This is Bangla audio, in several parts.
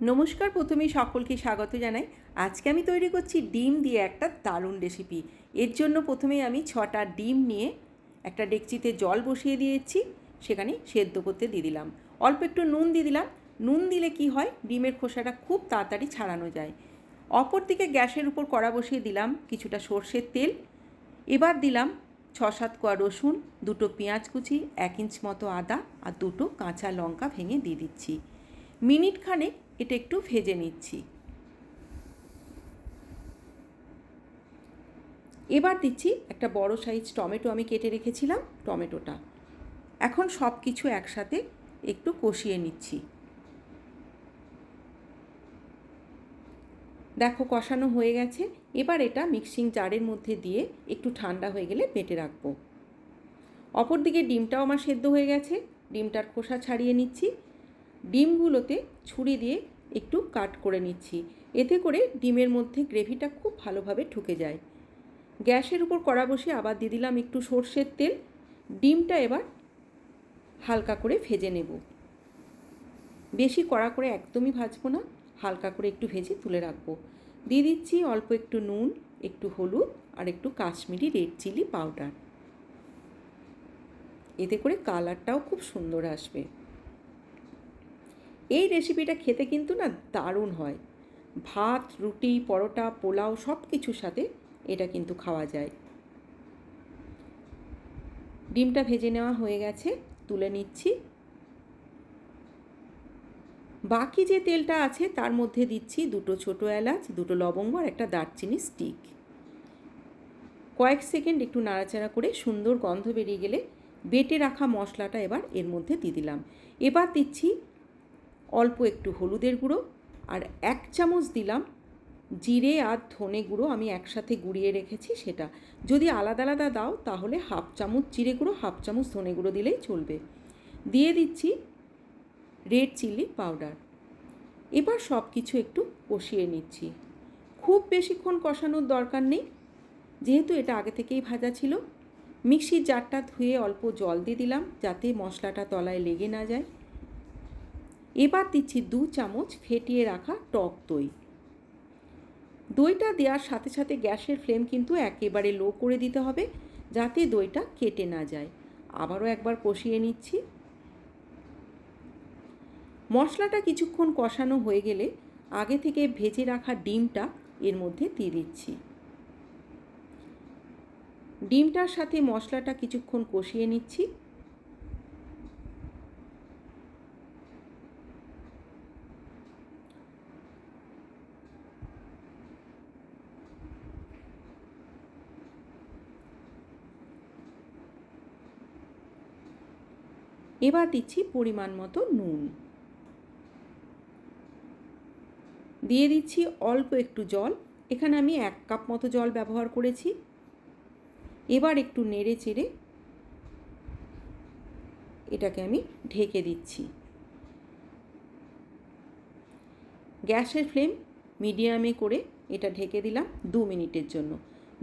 নমস্কার, প্রথমেই সকলকে স্বাগত জানাই। আজকে আমি তৈরি করছি ডিম দিয়ে একটা দারুণ রেসিপি এর জন্য প্রথমেই আমি ছটা ডিম নিয়ে একটা ডেকচিতে জল বসিয়ে দিয়েছি, সেখানে সেদ্ধ করতে দিয়ে দিলাম। অল্প একটু নুন দিয়ে দিলাম। নুন দিলে কি হয়? ডিমের খোসাটা খুব তাড়াতাড়ি ছাড়ানো যায়। অপর দিকে গ্যাসের উপর কড়া বসিয়ে দিলাম কিছুটা সর্ষের তেল। এবার দিলাম ছ সাত কোয়া রসুন, দুটো পেঁয়াজ কুচি, এক ইঞ্চ মতো আদা আর দুটো কাঁচা লঙ্কা ভেঙে দিয়ে দিচ্ছি। মিনিট খানেক এটা একটু ভেজে নিচ্ছি। এবার দিচ্ছি একটা বড় সাইজ টমেটো আমি কেটে রেখেছিলাম টমেটোটা। এখন সব কিছু একসাথে একটু কষিয়ে নিচ্ছি। দেখো কষানো হয়ে গেছে। এবার এটা মিক্সিং জারের মধ্যে দিয়ে একটু ঠান্ডা হয়ে গেলে বেটে রাখব। অপরদিকে ডিমটাও আমার সেদ্ধ হয়ে গেছে। ডিমটার খোসা ছাড়িয়ে নিচ্ছি। ডিমগুলোতে ছুরি দিয়ে একটু কাট করে নিচ্ছি। এতে করে ডিমের মধ্যে গ্রেভিটা খুব ভালোভাবে ঢুকে যায়। গ্যাসের উপর কড়া বসে আবার দিয়ে দিলাম একটু সর্ষের তেল। ডিমটা এবার হালকা করে ভেজে নেব। বেশি কড়া করে একদমই ভাজবো না, হালকা করে একটু ভেজে তুলে রাখব। দিয়ে দিচ্ছি অল্প একটু নুন, একটু হলুদ আর একটু কাশ্মীরি রেড চিলি পাউডার। এতে করে কালারটাও খুব সুন্দর আসবে। এই রেসিপিটা খেতে কিন্তু না দারুণ হয়। ভাত, রুটি, পরোটা, পোলাও সব কিছুর সাথে এটা কিন্তু খাওয়া যায়। ডিমটা ভেজে নেওয়া হয়ে গেছে, তুলে নিচ্ছি। বাকি যে তেলটা আছে তার মধ্যে দিচ্ছি দুটো ছোটো এলাচ, দুটো লবঙ্গ আর একটা দারচিনি স্টিক কয়েক সেকেন্ড একটু নাড়াচাড়া করে সুন্দর গন্ধ বেরিয়ে গেলে বেটে রাখা মশলাটা এবার এর মধ্যে দিয়ে দিলাম। এবার দিচ্ছি অল্প একটু হলুদের গুঁড়ো আর এক চামচ দিলাম জিরে আর ধনে গুঁড়ো আমি একসাথে গুঁড়িয়ে রেখেছি সেটা। যদি আলাদা আলাদা দাও তাহলে হাফ চামচ জিরে গুঁড়ো, হাফ চামচ ধনে গুঁড়ো দিলেই চলবে। দিয়ে দিচ্ছি রেড চিলি পাউডার। এবার সব কিছু একটু কষিয়ে নিচ্ছি। খুব বেশিক্ষণ কষানোর দরকার নেই, যেহেতু এটা আগে থেকেই ভাজা ছিল। মিক্সির জারটা ধুয়ে অল্প জল দিয়ে দিলাম যাতে মশলাটা তলায় লেগে না যায়। এবার দিচ্ছি দু চামচ ফেটিয়ে রাখা টক দই। দইটা দেওয়ার সাথে সাথে গ্যাসের ফ্লেম কিন্তু একেবারে লো করে দিতে হবে যাতে দইটা কেটে না যায়। আবারও একবার কষিয়ে নিচ্ছি। মশলাটা কিছুক্ষণ কষানো হয়ে গেলে আগে থেকে ভেজে রাখা ডিমটা এর মধ্যে দিয়ে দিচ্ছি। ডিমটার সাথে মশলাটা কিছুক্ষণ কষিয়ে নিচ্ছি। এবার দিচ্ছি পরিমাণ মতো নুন। দিয়ে দিচ্ছি অল্প একটু জল। এখানে আমি এক কাপ মতো জল ব্যবহার করেছি। এবার একটু নেড়ে চেড়ে এটাকে আমি ঢেকে দিচ্ছি। গ্যাসের ফ্লেম মিডিয়ামে করে এটা ঢেকে দিলাম দু মিনিটের জন্য।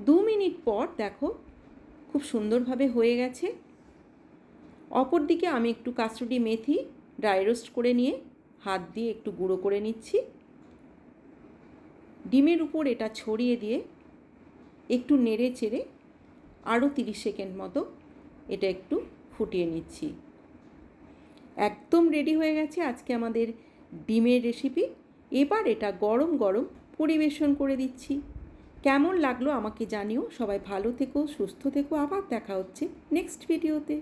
দু মিনিট পর দেখো খুব সুন্দরভাবে হয়ে গেছে। অপর দিকে আমি একটু কাস্টুরি মেথি ড্রাই রোস্ট করে নিয়ে হাত দিয়ে একটু গুঁড়ো করে নিচ্ছি। ডিমের উপর এটা ছড়িয়ে দিয়ে একটু নেড়ে চেড়ে আরও তিরিশ সেকেন্ড মতো এটা একটু ফুটিয়ে নিচ্ছি। একদম রেডি হয়ে গেছে আজকে আমাদের ডিমের রেসিপি এবার এটা গরম গরম পরিবেশন করে দিচ্ছি। কেমন লাগল আমাকে জানিও। সবাই ভালো থেকো, সুস্থ থেকো। আবার দেখা হচ্ছে নেক্সট ভিডিওতে